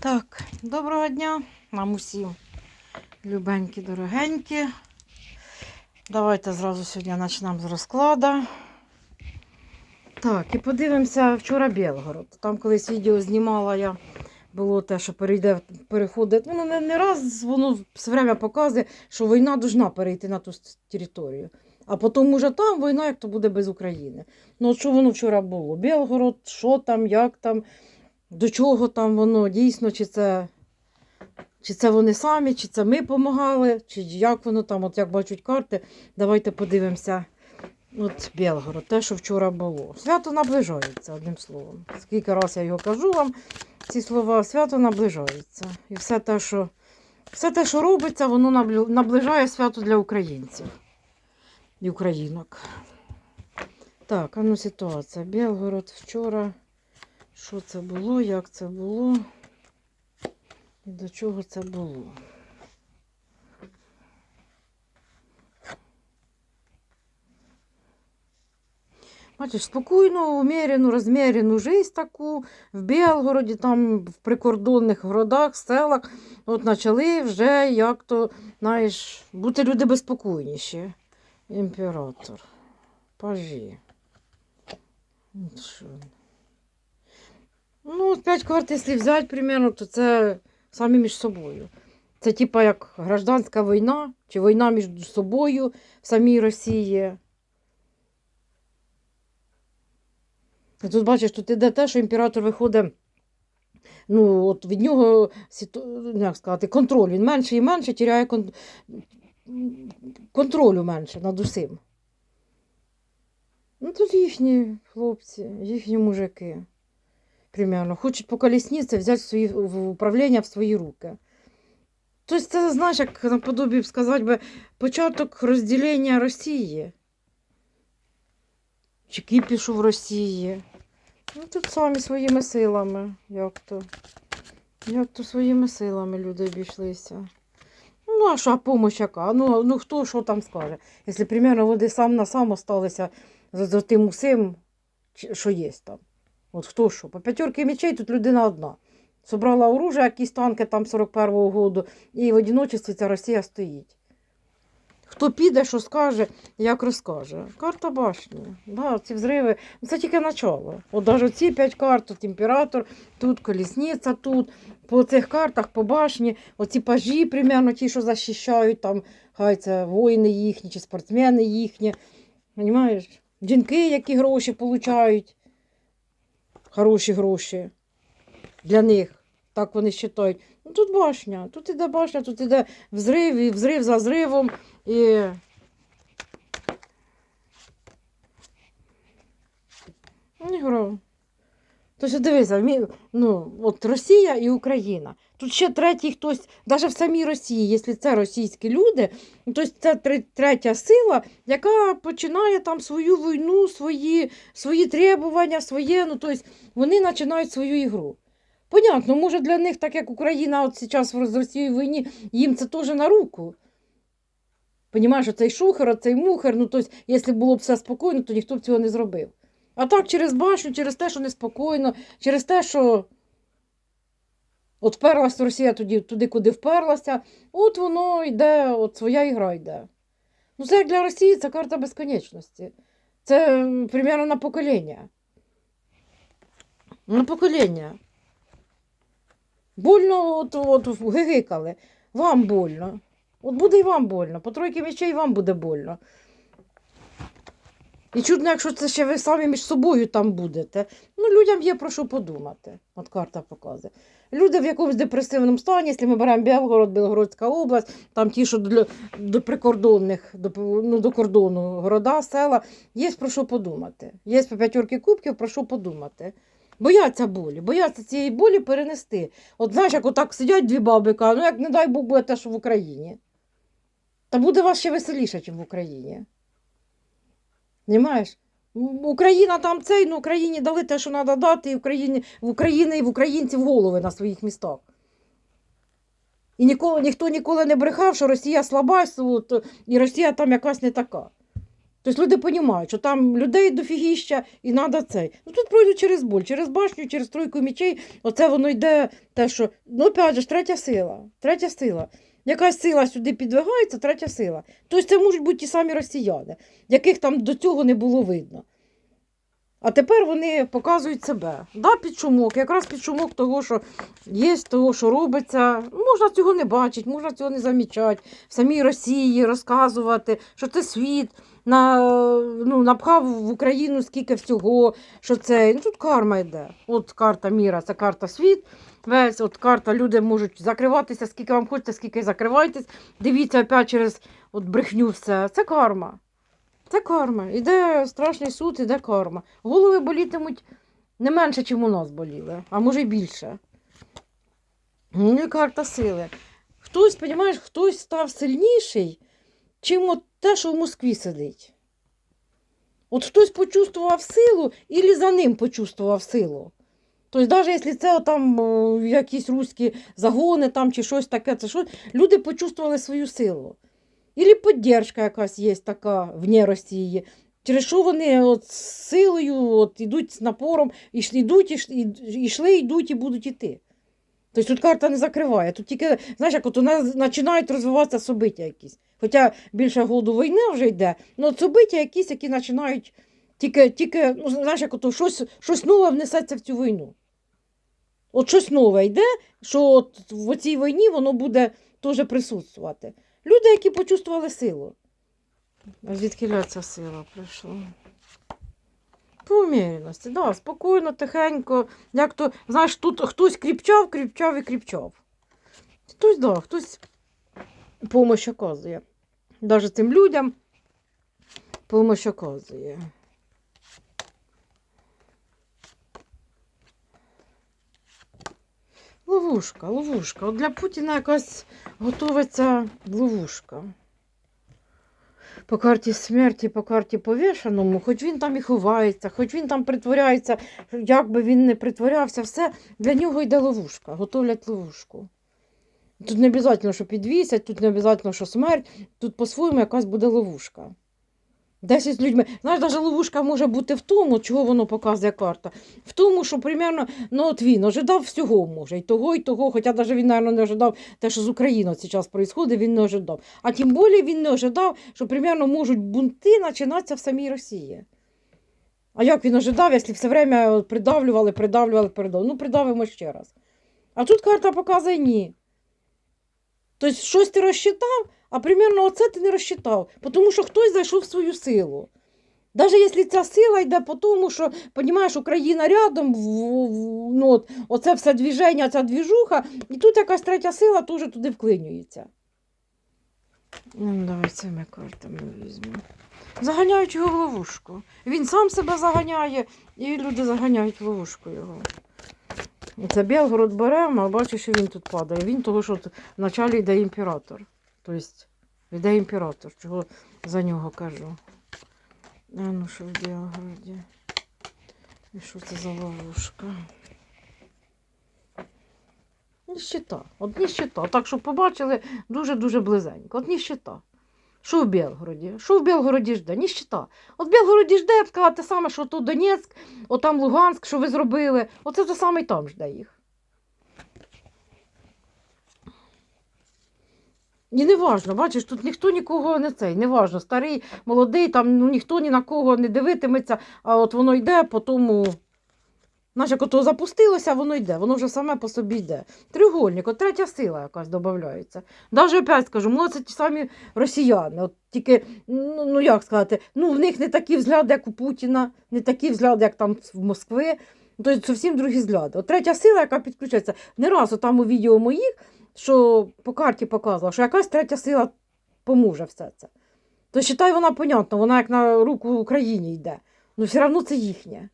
Так, доброго дня нам усім, любенькі, дорогенькі. Давайте зразу сьогодні почнемо з розкладу. Так, і подивимося вчора Білгород. Там колись відео знімала я, було те, що перейде, переходить. Ну, не, не раз воно все время показує, що війна должна перейти на ту територію. А потім уже там війна, як то буде без України. Ну, от що воно вчора було? Білгород, що там, як там, до чого там воно дійсно, чи це, чи це вони самі, чи це ми допомагали, чи як воно там, от як бачать карти, давайте подивимося. От Білгород, те, що вчора було. Свято наближається, одним словом. Скільки раз я його кажу вам, ці слова, свято наближається. І все те, що, все те, що робиться, воно наближає свято для українців і українок. Так, а ну ситуація. Білгород вчора. Що це було, як це було і до чого це було. Бачиш, спокійну, умерену, розмірену життя таку в Білгороді, там в прикордонних городах, селах, от почали вже як то, знаєш, бути люди безпокійніші. Імператор. Пажі. Що. Ну, 5 карт, якщо взяти, примерно, то це самі між собою. Це типа як гражданська війна чи війна між собою в самій Росії. І тут бачиш, тут іде те, що імператор виходить. Ну, от від нього ну, як сказати, контроль. Він менше і менше тіряє кон... контролю менше над усім. Ну, тут їхні хлопці, їхні мужики. Примерно. Хочуть по колісниці взяти свої, в управління в свої руки. Тобто це, знаєш, як наподобі сказати би, початок розділення Росії. Чи кіпішу в Росії. Ну, тут самі своїми силами, як то. Як то своїми силами люди обійшлися. Ну, а що, а помощь яка? Ну, ну хто що там скаже? Якщо, примерно, вони сам на сам осталися за, за тим усім, що є там. От хто що? По п'ятерки мечей тут людина одна. Собрала оружие, якісь танки там 41-го году, і в одиночестві ця Росія стоїть. Хто піде, що скаже, як розкаже. Карта башні. Да, ці взриви. Це тільки начало. От навіть ці п'ять карт, тут імператор, тут колісниця, тут. По цих картах, по башні, оці пажі, примерно ті, що захищають, там, хай це воїни їхні чи спортсмени їхні. Понімаєш? Жінки, які гроші получають. Хороші гроші для них. Так вони вважають. Ну, тут башня, тут іде башня, тут іде взрив, і взрив за зривом. І... Не грав. Тобто, дивися, мі- ну, от Росія і Україна. Тут ще третій хтось, навіть в самій Росії, якщо це російські люди, тобто це тре- третя сила, яка починає там свою війну, свої, свої требування, своє, ну, тобто вони починають свою ігру. Понятно, може для них, так як Україна от зараз в з війні, їм це теж на руку. Понімаєш, оцей шухер, оцей мухер, ну тобто, якщо було б все спокійно, то ніхто б цього не зробив. А так через башню, через те, що неспокійно, через те, що от вперлася Росія тоді, туди, куди вперлася, от воно йде, от своя ігра йде. Ну, це як для Росії, це карта безконечності. Це примерно на покоління. На покоління. Больно от, от гигикали. Вам больно. От буде і вам больно. По тройки мечей вам буде больно. І чудно, якщо це ще ви самі між собою там будете. Ну, людям є про що подумати. От карта показує. Люди в якомусь депресивному стані, якщо ми беремо Білгород, Білгородська область, там ті, що до, до прикордонних, до, ну, до кордону города, села, є про що подумати. Є по п'ятерки кубків про що подумати. Бояться болі, бояться цієї болі перенести. От знаєш, як отак сидять дві баби, кажуть, ну як не дай Бог буде те, що в Україні. Та буде вас ще веселіше, ніж в Україні. Понімаєш? Україна там цей, ну Україні дали те, що треба дати, і Україні, в Україні і в українців голови на своїх містах. І ніколи, ніхто ніколи не брехав, що Росія слаба, і Росія там якась не така. Тобто люди розуміють, що там людей дофігіща і треба цей. Ну тут пройдуть через боль, через башню, через тройку мічей. Оце воно йде те, що. Ну, опять же, третя сила. Третя сила. Якась сила сюди підвигається, третя сила. Тобто це можуть бути ті самі росіяни, яких там до цього не було видно. А тепер вони показують себе. Да, під шумок, якраз під шумок того, що є, того, що робиться. Можна цього не бачити, можна цього не замічати. В самій Росії розказувати, що це світ на, ну, напхав в Україну скільки всього, що це. Ну, тут карма йде. От карта міра, це карта світ. Весь от карта, люди можуть закриватися, скільки вам хочеться, скільки закривайтесь. Дивіться опять через от брехню все. Це карма. Це карма. Іде страшний суд, іде карма. Голови болітимуть не менше, ніж у нас боліли, а може й більше. Ну і карта сили. Хтось, розумієш, хтось став сильніший, чим от те, що в Москві сидить. От хтось почувствував силу, і за ним почувствував силу. Тобто, навіть якщо це там якісь руські загони там, чи щось таке, це щось, люди почувствували свою силу. Ілі підтримка якась є така вне Росії. Через що вони от з силою от, йдуть з напором, і йдуть, і, йшли, йдуть і будуть йти. Тобто тут карта не закриває. Тут тільки, знаєш, як от у нас починають розвиватися собиття якісь. Хоча більше году війни вже йде, але собиття якісь, які починають тільки, тільки ну, знаєш, як от щось, щось нове внесеться в цю війну. От щось нове йде, що от в цій війні воно буде теж присутствувати. Люди, які почувствували силу. А звідки ця сила прийшла? По уміряності, да, спокійно, тихенько. Як то, знаєш, тут хтось кріпчав, кріпчав і кріпчав. Хтось, да, хтось допомогу оказує. Навіть цим людям допомогу оказує. Ловушка, ловушка. От для Путіна якась готується ловушка. По карті смерті, по карті повішеному, хоч він там і ховається, хоч він там притворяється, як би він не притворявся, все для нього йде ловушка, готовлять ловушку. Тут не обов'язково, що підвісять, тут не обов'язково, що смерть, тут по-своєму якась буде ловушка. Десять з людьми. Знаєш, навіть ловушка може бути в тому, чого воно показує карта. В тому, що примерно, ну от він ожидав всього може, і того, і того, хоча навіть він, мабуть, не ожидав те, що з Україною зараз відбувається, він не ожидав. А тим більше він не ожидав, що примерно можуть бунти починатися в самій Росії. А як він ожидав, якщо все время придавлювали, придавлювали, придавлювали? Ну, придавимо ще раз. А тут карта показує ні. Тобто, щось ти розчитав, а примерно оце ти не розчитав, тому що хтось зайшов в свою силу. Навіть якщо ця сила йде по тому, що, розумієш, Україна рядом, в, в, ну, от, оце все движення, ця двіжуха, і тут якась третя сила теж туди вклинюється. Ну, давай цими картами візьмемо. Заганяють його в ловушку. Він сам себе заганяє, і люди заганяють в ловушку його. Це Белгород беремо, а бачиш, що він тут падає. Він того, що вначалі йде імператор. Тобто йде імператор, чого за нього кажу. А ну що в Білгороді? І що це за ловушка? Ніщита. От ніщита. Так, щоб побачили дуже-дуже близенько. От ніщита. Що в Білгороді? Що в Білгороді жде? Ніщита. От в Білгороді жде, я сказала, те саме, що тут Донецьк, от там Луганськ, що ви зробили. Оце те саме і там жде їх. І не важно, бачиш, тут ніхто нікого не цей, не важно, старий, молодий, там ну, ніхто ні на кого не дивитиметься, а от воно йде по тому. Як ото запустилося, воно йде, воно вже саме по собі йде. Треугольник, от третя сила якась додається. Навіть опять скажу, ну ті самі росіяни. От тільки, ну, ну як сказати, ну в них не такі взгляди, як у Путіна, не такі взгляди, як там в Москви. Тобто зовсім другі взгляди. От третя сила, яка підключається. Не раз там у відео моїх, що по карті показувала, що якась третя сила поможе все це. То вважай, вона понятна, вона як на руку Україні йде. Ну все одно це їхнє.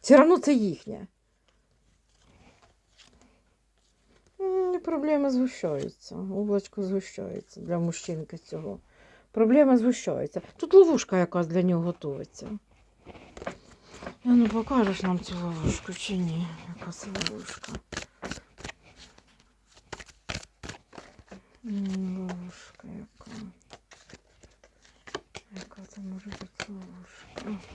Все одно це їхнє. Проблеми згущаються. Облачко згущається для мужчинки цього. Проблеми згущаються. Тут ловушка якась для нього готується. А ну покажеш нам цю ловушку чи ні? Яка ловушка? Ловушка яка. Яка це може бути ловушка?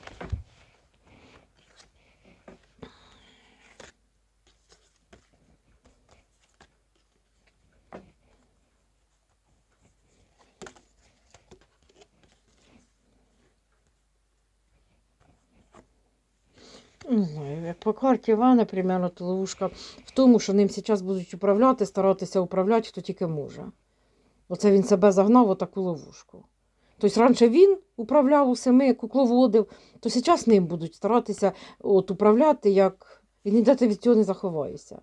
Не знаю, як по карті Івана, примерно, ловушка в тому, що ним зараз будуть управляти, старатися управляти, хто тільки може. Оце він себе загнав в таку ловушку. Тобто раніше він управляв усіми, кукловодив, то зараз ним будуть старатися от, управляти, як і ніде ти від цього не заховаєшся.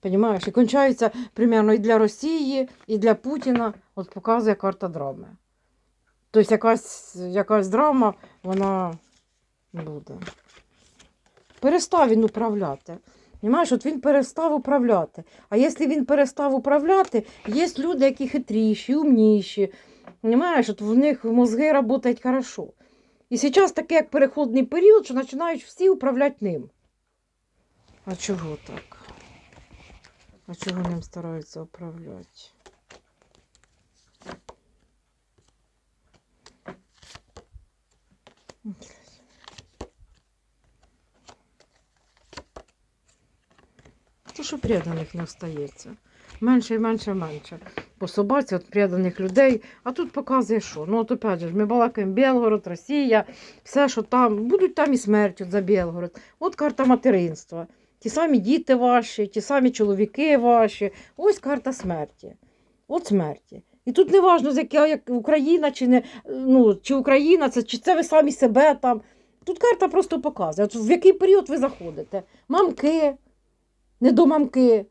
Понімаєш? І кончається примерно і для Росії, і для Путіна, от показує карта драми. Тобто якась, якась драма, вона буде. Перестав він управляти. Понимаєш, от він перестав управляти. А якщо він перестав управляти, є люди, які хитріші, умніші. Понимаєш, от в них мозги працюють хорошо. І зараз таке, як переходний період, що починають всі управляти ним. А чого так? А чого ним стараються управляти? То, що преданих не остається. Менше і менше, менше. По собаці от преданих людей. А тут показує, що. Ну, от опять же, ми балакаємо Білгород, Росія, все, що там. Будуть там і смерть от за Білгород. От карта материнства. Ті самі діти ваші, ті самі чоловіки ваші. Ось карта смерті. От смерті. І тут не яка як Україна чи не ну, чи Україна, це, чи це ви самі себе там. Тут карта просто показує, в який період ви заходите. Мамки, не до мамки.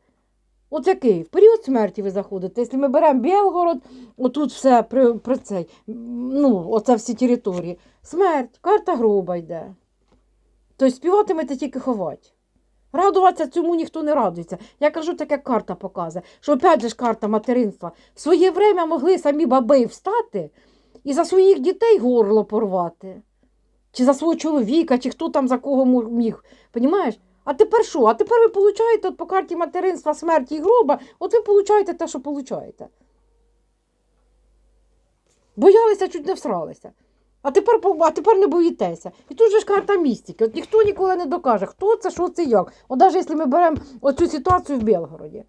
От який? В період смерті ви заходите. Якщо ми беремо Білгород, отут все при, при цей, ну, оце всі території. Смерть, карта груба йде. Тобто співатимете тільки ховати. Радуватися цьому ніхто не радується. Я кажу, так як карта показує, що опять же ж карта материнства. В своє время могли самі баби встати і за своїх дітей горло порвати. Чи за свого чоловіка, чи хто там за кого міг. Понімаєш? А тепер що? А тепер ви получаєте от по карті материнства, смерті і гроба, от ви получаєте те, що получаєте. Боялися, чуть не всралися. А тепер, а тепер не боїтеся. І тут же ж карта містики. От ніхто ніколи не докаже, хто це, що це, як. От навіть якщо ми беремо оцю ситуацію в Білгороді.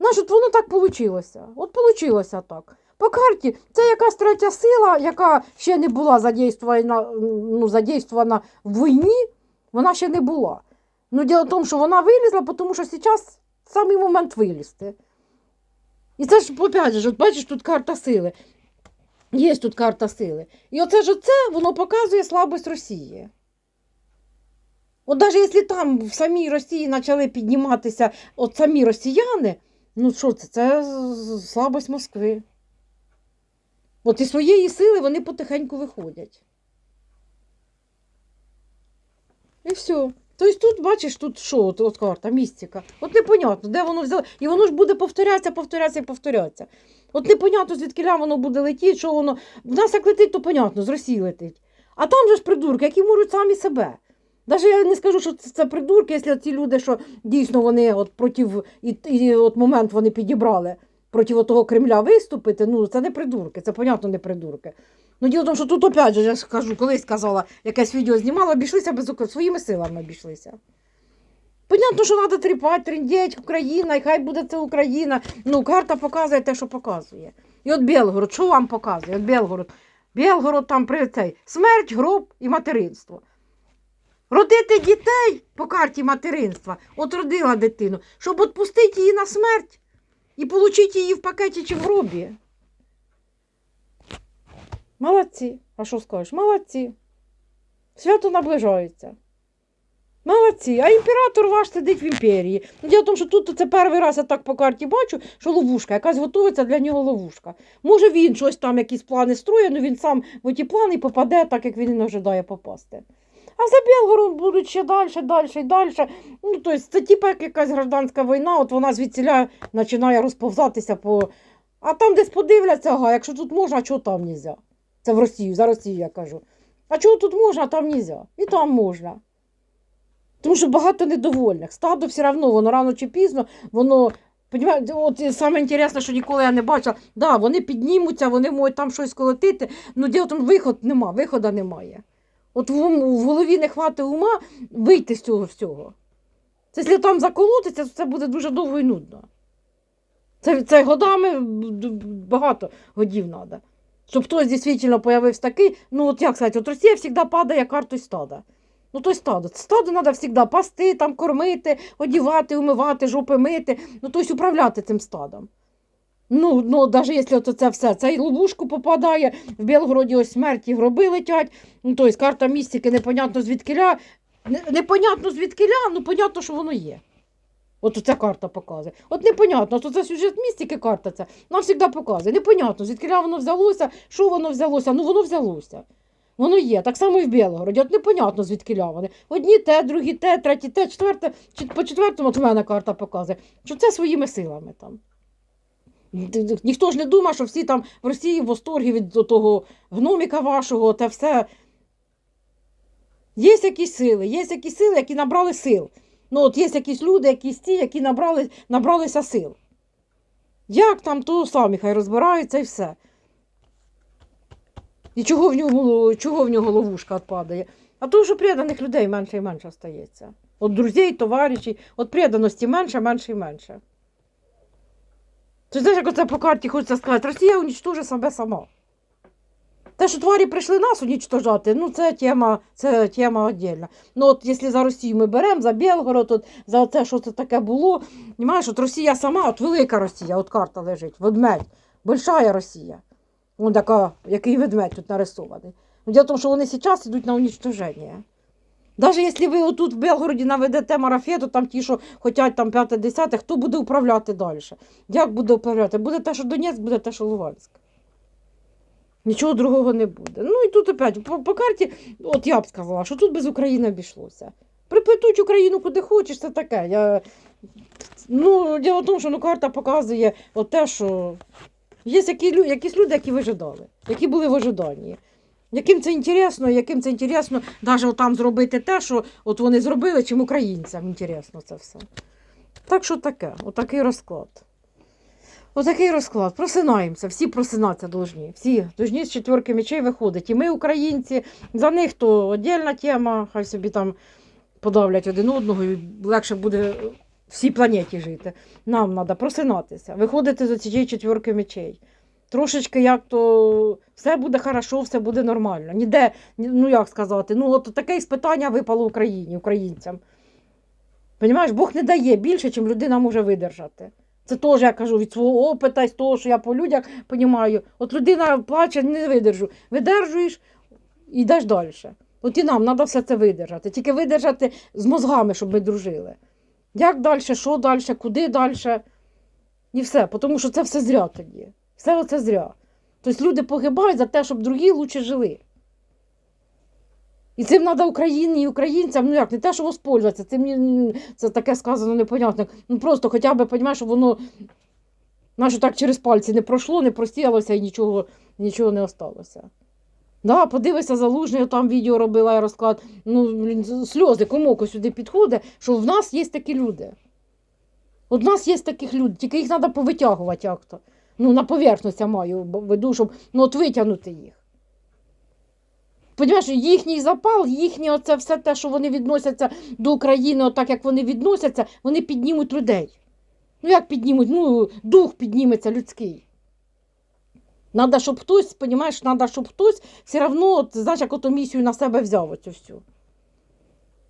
Знаєш, от воно так вийшло. От вийшло так. По карті це якась третя сила, яка ще не була задействована, ну, задействована в війні, вона ще не була. Ну, діло в тому, що вона вилізла, тому що зараз самий момент вилізти. І це ж, опять же, от бачиш, тут карта сили. Є тут карта сили. І оце ж оце, воно показує слабость Росії. От навіть якщо там в самій Росії почали підніматися от самі росіяни, ну що це? Це слабость Москви. От із своєї сили вони потихеньку виходять. І все. Тобто тут, бачиш, тут що, от, от карта, містика. От непонятно, де воно взяло. І воно ж буде повторятися, повторятися і повторятися. От непонятно, звідки воно буде летіти, що воно. В нас як летить, то понятно, з Росії летить. А там же ж придурки, які можуть самі себе. Навіть я не скажу, що це, придурки, якщо ті люди, що дійсно вони от проти, і, і от момент вони підібрали проти того Кремля виступити, ну це не придурки, це понятно не придурки. Ну, діло в тому, що тут опять же, я ж кажу, колись казала, якесь відео знімала, обійшлися без Укра- своїми силами обійшлися. Понятно, що треба тріпати, трендіть, Україна, і хай буде це Україна. Ну, карта показує те, що показує. І от Білгород, що вам показує? От Білгород. Білгород там при цей смерть, гроб і материнство. Родити дітей по карті материнства, от родила дитину, щоб відпустити її на смерть і отримати її в пакеті чи в гробі. Молодці. А що скажеш? Молодці. Свято наближається. Молодці. А імператор ваш сидить в імперії. Ну, Діло в тому, що тут це перший раз я так по карті бачу, що ловушка, якась готується для нього ловушка. Може він щось там, якісь плани строє, але він сам в ті плани попаде, так як він і не ожидає попасти. А за Білгород будуть ще далі, далі і далі. Ну, тобто, це типа як якась гражданська війна, от вона звідсіля починає розповзатися по. А там десь подивляться, ага, якщо тут можна, а чого там не можна? Це в Росію, за Росію я кажу. А чого тут можна, а там не можна? І там можна. Тому що багато недовольних. Стадо все одно, воно рано чи пізно, воно. От саме інтересне, що ніколи я не бачила, да, вони піднімуться, вони можуть там щось колотити, ну діло тому, виход нема, виходу немає. От в, в голові не хватить ума вийти з цього всього. Це якщо там заколотиться, то це буде дуже довго і нудно. Це, це годами багато годів треба. Щоб хтось дійсно появився такий, ну от як сказати, от Росія завжди падає картою стада. Ну, то й стадо. Стадо треба завжди пасти, там, кормити, одівати, умивати, жопи мити, ну, тобто управляти цим стадом. Ну, ну, навіть якщо то це все, це і ловушку попадає, в Білгороді ось смерті гроби летять, ну, тобто карта містики непонятно звідкиля, не- непонятно звідкиля, ну, понятно, що воно є. От ця карта показує. От непонятно, то це сюжет містики карта ця, нам завжди показує. Непонятно, звідкиля воно взялося, що воно взялося, ну воно взялося. Воно є, так само і в Білгороді. От непонятно, звідкиля вони. Одні те, другі те, треті те, четверте, по четвертому, от в мене карта показує, що це своїми силами там. Ніхто ж не думає, що всі там в Росії в восторгі від того гноміка вашого, те все. Є якісь сили, є якісь сили, які набрали сил. Ну, от є якісь люди, якісь ті, які набрали, набралися сил. Як там, то самі хай розбираються і все. І чого в нього, чого в нього ловушка відпадає? А то, що преданих людей менше і менше стається. От друзей, товаришів, от преданості менше, менше і менше. Ти знаєш, як оце по карті хочеться сказати, Росія унічтожить себе сама. Те, що тварі прийшли нас унічтожати, ну це тема, це тема віддільна. Ну от якщо за Росію ми беремо, за Білгород, от, за те, що це таке було, Понимаєш, от Росія сама, от велика Росія, от карта лежить, ведмедь, большая Росія. Вон така, який ведмедь тут нарисований. Ну, Діло в тому, що вони зараз йдуть на унічтоження. Навіть якщо ви отут в Белгороді наведете марафету, там ті, що хочуть там 5-10, хто буде управляти далі? Як буде управляти? Буде те, що Донецьк, буде те, що Луганськ. Нічого другого не буде. Ну і тут опять, по, по карті, от я б сказала, що тут без України обійшлося. Приплетуть Україну куди хочеш, це таке. Я... Ну, діло в тому, що ну, карта показує от те, що є які, якісь люди, які вижидали, які були в ожиданні. Яким це інтересно, яким це інтересно, навіть там зробити те, що от вони зробили, чим українцям інтересно це все. Так що таке, отакий розклад. Отакий розклад. Просинаємося, всі просинатися должні. Всі должні з четверки мечей виходить. І ми, українці, за них то віддільна тема, хай собі там подавлять один одного і легше буде всій планеті жити. Нам треба просинатися, виходити з цієї четверки мечей. Трошечки як то все буде хорошо, все буде нормально. Ніде, ну як сказати, ну от таке іспитання випало Україні, українцям. Понімаєш, Бог не дає більше, чим людина може видержати. Це теж я кажу від свого опиту, з того, що я по людях розумію. От людина плаче, не видержу. Видержуєш і йдеш далі. От і нам треба все це видержати. Тільки видержати з мозгами, щоб ми дружили. Як далі, що далі, куди далі. І все, тому що це все зря тоді. Все це зря. Тобто люди погибають за те, щоб другі краще жили. І цим треба Україні і українцям, ну як, не те, що воспользуватися, цим це таке сказано непонятно. Ну просто хоча б, розумієш, щоб воно наше так через пальці не пройшло, не просіялося і нічого, нічого не осталося. Да, подивися, залужний, там відео робила я розклад. Ну, сльози, комоко сюди підходить, що в нас є такі люди. От в нас є таких людей, тільки їх треба повитягувати як-то. Ну, на я маю веду, щоб ну, от витягнути їх. Понімаєш, їхній запал, їхнє оце все те, що вони відносяться до України, отак як вони відносяться, вони піднімуть людей. Ну як піднімуть? Ну, дух підніметься людський. Надо, щоб хтось, понімаєш, надо, щоб хтось все одно, знаєш, як ото місію на себе взяв оцю всю.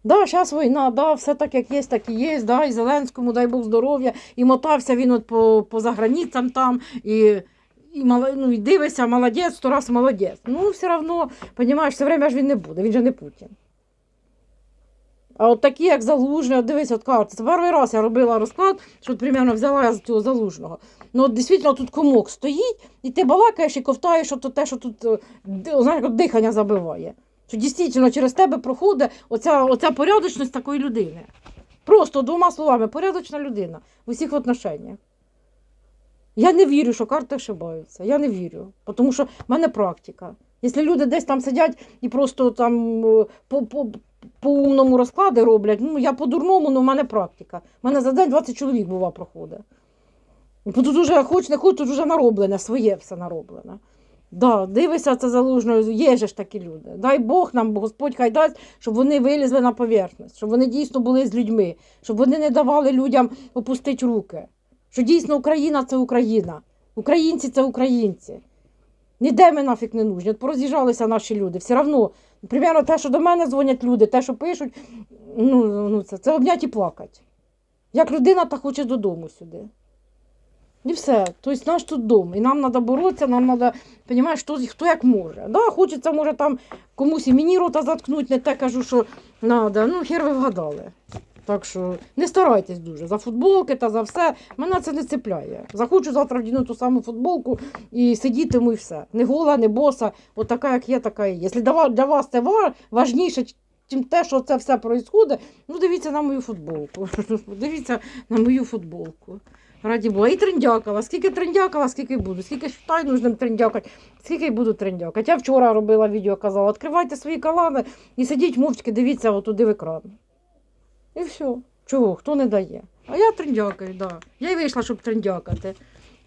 Да, зараз війна, да, все так, як є, так і є, да, і Зеленському, дай Бог здоров'я, і мотався він от по, по заграницям там, і, і, ну, і дивися, молодець, сто раз молодець. Ну, все одно, розумієш, все время ж він не буде, він же не Путін. А от такі, як залужний, от дивись, от карти. Це перший раз я робила розклад, що от примерно взяла я з цього залужного. Ну, от дійсно тут комок стоїть, і ти балакаєш і ковтаєш от те, що тут е, знаєш, дихання забиває. Що дійсно через тебе проходить оця, оця порядочність такої людини. Просто двома словами, порядочна людина в усіх отношеннях. Я не вірю, що карти ошибаються. Я не вірю. Тому що в мене практика. Якщо люди десь там сидять і просто там е, по, по, по розклади роблять, ну я по-дурному, але в мене практика. У мене за день 20 чоловік бува проходить. Тут уже хоч не хоч, тут вже нароблене, своє все нароблене. Да, дивися, це залужно, є же ж такі люди. Дай Бог нам, Господь хай дасть, щоб вони вилізли на поверхність, щоб вони дійсно були з людьми, щоб вони не давали людям опустити руки. Що дійсно Україна це Україна. Українці це українці. Ніде ми нафіг не нужні. От пороз'їжджалися наші люди. Все одно Примерно те, що до мене дзвонять люди, те, що пишуть, ну, ну це, це обнять і плакать. Як людина та хоче додому сюди. І все. Тобто наш тут дом. І нам треба боротися, нам треба, розумієш, хто, хто як може. Да, хочеться, може, там комусь і мені рота заткнуть, не те кажу, що треба. Ну, хер ви вгадали. Так що не старайтесь дуже. За футболки та за все. Мене це не цепляє. Захочу завтра вдіну ту саму футболку і сидітиму і все. Не гола, не боса. От така, як є, така і є. Якщо для вас, це важніше, чим те, що це все відбувається, ну дивіться на мою футболку. Дивіться на мою футболку. Раді Бога. І трендякала. Скільки трендякала, скільки буду. Скільки вважаю нужним трендякати, скільки буду трендякати. Я вчора робила відео, казала, відкривайте свої канали і сидіть мовчки, дивіться отуди в екран. І все. Чого? Хто не дає? А я трендякаю, да. Я й вийшла, щоб трендякати.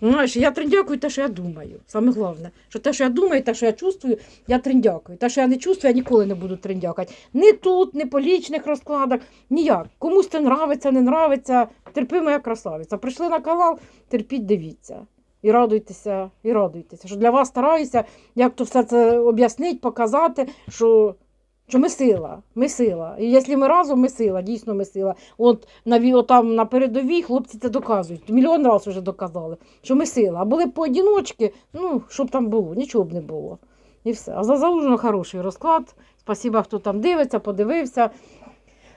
Знаєш, я трендякую те, що я думаю. Саме головне, що те, що я думаю, те, що я чувствую, я трендякую. Те, що я не чувствую, я ніколи не буду трендякати. Ні тут, ні по лічних розкладах, ніяк. Комусь це нравиться, не нравиться. Терпи моя красавиця. Прийшли на канал, терпіть, дивіться. І радуйтеся, і радуйтеся. Що для вас стараюся, як то все це об'яснити, показати, що, що ми сила, ми сила. І якщо ми разом, ми сила, дійсно ми сила. От на, там на передовій хлопці це доказують. Мільйон разів вже доказали, що ми сила. А були б поодіночки, ну, що б там було, нічого б не було. І все. А за залужно хороший розклад. Спасіба, хто там дивиться, подивився.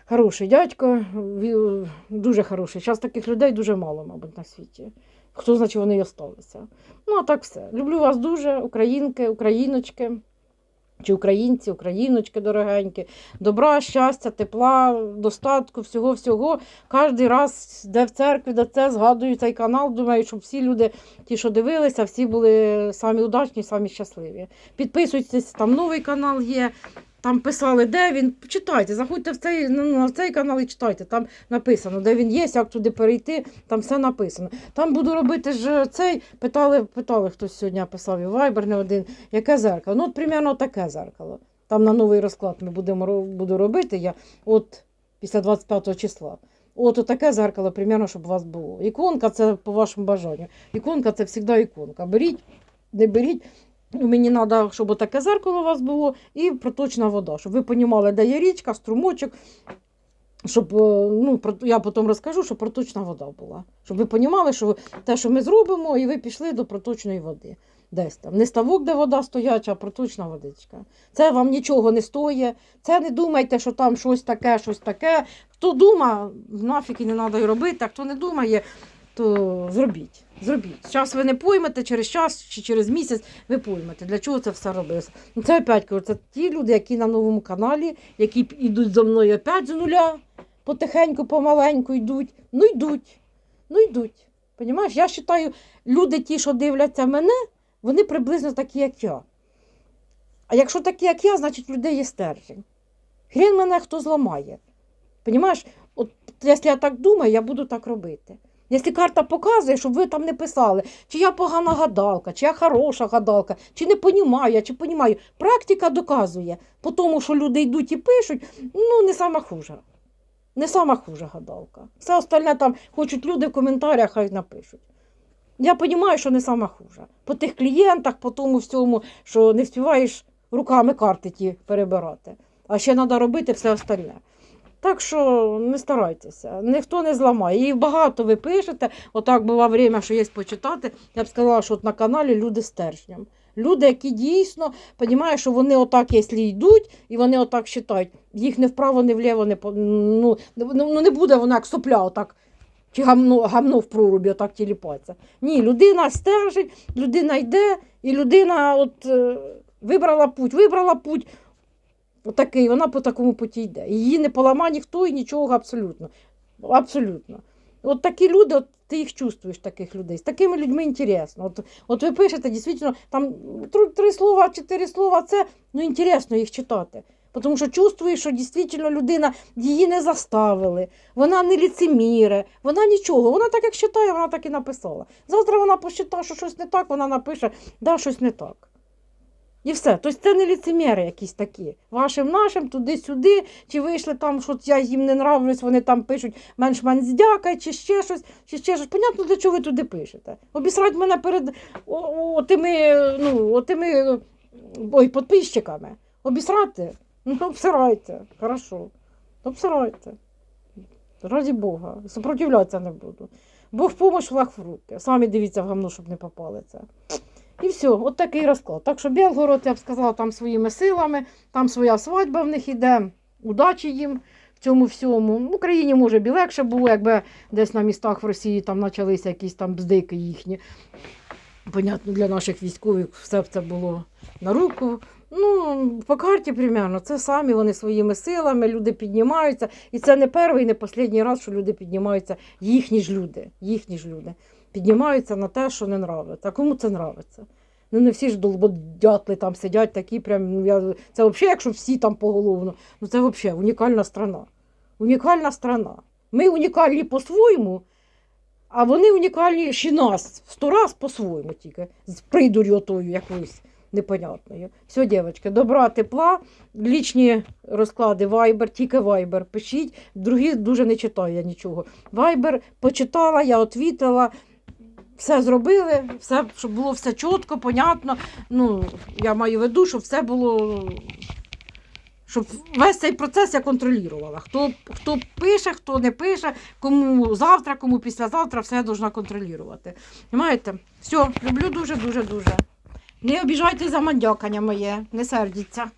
Хороший дядько, дуже хороший. Зараз таких людей дуже мало, мабуть, на світі. Хто значить вони й осталися. Ну, а так все. Люблю вас дуже, українки, україночки. Чи українці, україночки дорогенькі, добра, щастя, тепла, достатку, всього-всього. Кожен раз, де в церкві, де це згадую цей канал. Думаю, щоб всі люди, ті, що дивилися, всі були самі удачні, самі щасливі. Підписуйтесь, там новий канал є. Там писали, де він. Читайте, заходьте в цей, ну, на цей канал і читайте. Там написано, де він є, як туди перейти, там все написано. Там буду робити ж цей. Питали, питали хтось сьогодні писав і Viber не один, яке зеркало. Ну, от примерно таке зеркало. Там на новий розклад ми будемо буду робити. Я от після 25 числа. От таке зеркало, примерно, щоб у вас було. Іконка це по вашому бажанню. Іконка це завжди іконка. Беріть, не беріть. Ну, Мені треба, щоб таке зеркало у вас було і проточна вода, щоб ви розуміли, де є річка, струмочок. Щоб, е, ну, я потім розкажу, щоб проточна вода була. Щоб ви розуміли, що те, що ми зробимо, і ви пішли до проточної води. Десь там. Не ставок, де вода стояча, а проточна водичка. Це вам нічого не стоїть. Це не думайте, що там щось таке, щось таке. Хто думає, нафіг і не треба й робити, а хто не думає, то зробіть. Зробіть. Зараз ви не поймете, через час чи через місяць ви поймете, для чого це все робилося. Ну, це опять кажу, це ті люди, які на новому каналі, які йдуть за мною опять з нуля, потихеньку, помаленьку йдуть. Ну йдуть. Ну йдуть. Понімаєш? Я вважаю, люди, ті, що дивляться мене, вони приблизно такі, як я. А якщо такі, як я, значить людей є стержень. Хрін мене хто зламає. Понімаєш? От якщо я так думаю, я буду так робити. Якщо карта показує, щоб ви там не писали, чи я погана гадалка, чи я хороша гадалка, чи не я, чи понімаю. Практика доказує, по тому, що люди йдуть і пишуть, ну не сама хужа. Не сама хужа гадалка. Все остальне там хочуть люди в коментарях, хай напишуть. Я розумію, що не сама хужа. По тих клієнтах, по тому всьому, що не встигаєш руками карти ті перебирати. А ще треба робити все остальне. Так що не старайтеся, ніхто не зламає. І багато ви пишете. Отак було время, що є почитати. Я б сказала, що от на каналі люди з стержнем. Люди, які дійсно розуміють, що вони отак, якщо йдуть, і вони отак вважають, їх не вправо, не вліво, не ну, ну, ну, не буде вона як сопля, отак. Чи гамно, гамно в прорубі отак тіліпатися. Ні, людина стержить, людина йде, і людина от, е, вибрала путь, вибрала путь, отакий, вона по такому путі йде. Її не поламає ніхто і нічого абсолютно. Абсолютно. От такі люди, от ти їх чувствуєш, таких людей. З такими людьми інтересно. От, от ви пишете, дійсно, там три слова, чотири слова, це ну, інтересно їх читати. Тому що чувствуєш, що дійсно людина її не заставили, вона не ліцеміре, вона нічого. Вона так як читає, вона так і написала. Завтра вона посчитає, що щось не так, вона напише, да, щось не так. І все. Тобто це не ліцеміри якісь такі. Вашим нашим, туди-сюди, чи вийшли там, що я їм не нравлюсь, вони там пишуть менш-менш здякай, чи ще щось, чи ще щось. Понятно, для чого ви туди пишете. Обісрать мене перед о, о, ну, о, тими ой, підписчиками. Обісрати? Ну, обсирайте. Хорошо. Обсирайте. Раді Бога. Сопротивлятися не буду. Бог в помощь, флаг в руки. Самі дивіться в гамно, щоб не попали це. І все, от такий розклад. Так що Білгород, я б сказала, там своїми силами, там своя свадьба в них іде. Удачі їм в цьому всьому. В Україні може б і легше було, якби десь на містах в Росії там почалися якісь там бздики їхні. Понятно, для наших військових все б це було на руку. Ну, по карті примерно, це самі вони своїми силами, люди піднімаються. І це не перший, не останній раз, що люди піднімаються, їхні ж люди, їхні ж люди піднімаються на те, що не нравиться. А кому це нравиться? Ну не всі ж долбодятли там сидять, такі прям. Ну, я, це взагалі, якщо всі там поголовно, ну це взагалі унікальна страна. Унікальна страна. Ми унікальні по-своєму, а вони унікальні ще нас сто раз по-своєму тільки. З придур'ю тою якоюсь непонятною. Все, дівчатки, добра, тепла, лічні розклади Viber, тільки Viber. Пишіть, другі дуже не читаю я нічого. Viber почитала, я відвітила. Все зробили, все, щоб було все чітко, понятно. Ну, я маю в виду, щоб все було. Щоб весь цей процес я контролювала. Хто, хто пише, хто не пише, кому завтра, кому післязавтра, все я должна контролювати. Понимаєте? Все, люблю дуже, дуже, дуже. Не обіжайте за мандякання моє, не сердіться.